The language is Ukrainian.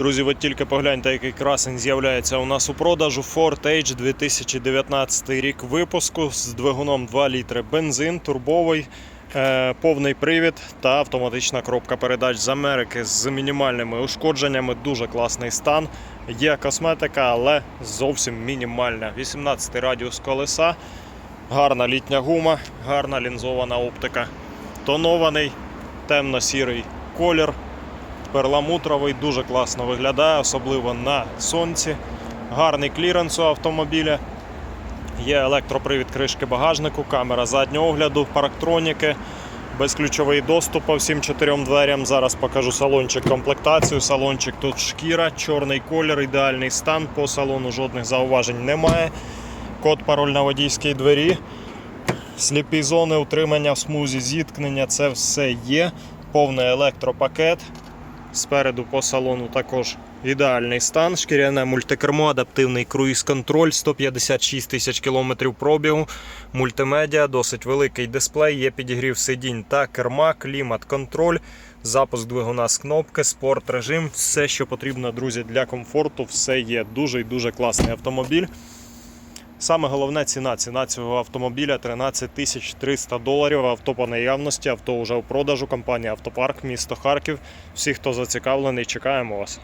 Друзі, ви тільки погляньте, який красень з'являється у нас у продажу. Ford Edge 2019 рік випуску з двигуном 2 літри бензин, турбовий, е, повний привід та автоматична коробка передач з Америки з мінімальними ушкодженнями. Дуже класний стан. Є косметика, але зовсім мінімальна. 18 радіус колеса, гарна літня гума, гарна лінзована оптика. Тонований темно-сірий колір перламутровий, дуже класно виглядає, особливо на сонці. Гарний кліренс у автомобіля. Є електропривід кришки багажнику, камера заднього огляду, парктроніки, безключовий доступ по всім чотирьом дверям. Зараз покажу салончик комплектацію. Салончик тут шкіра, чорний колір, ідеальний стан. По салону жодних зауважень немає. Код пароль на водійській двері. Сліпі зони утримання в смузі зіткнення це все є. Повний електропакет. Спереду по салону також ідеальний стан. Шкіряне мультикермо, адаптивний круїз-контроль, 156 тисяч кілометрів пробігу, мультимедіа, досить великий дисплей, є підігрів сидінь та керма, клімат-контроль, запуск двигуна з кнопки, спорт режим. Все, що потрібно, друзі, для комфорту, все є. Дуже і дуже класний автомобіль. Саме головне ціна. Ціна цього автомобіля 13 тисяч 300 доларів. Авто по наявності, авто вже у продажу. Компанія Автопарк, місто Харків. Всі, хто зацікавлений, чекаємо вас.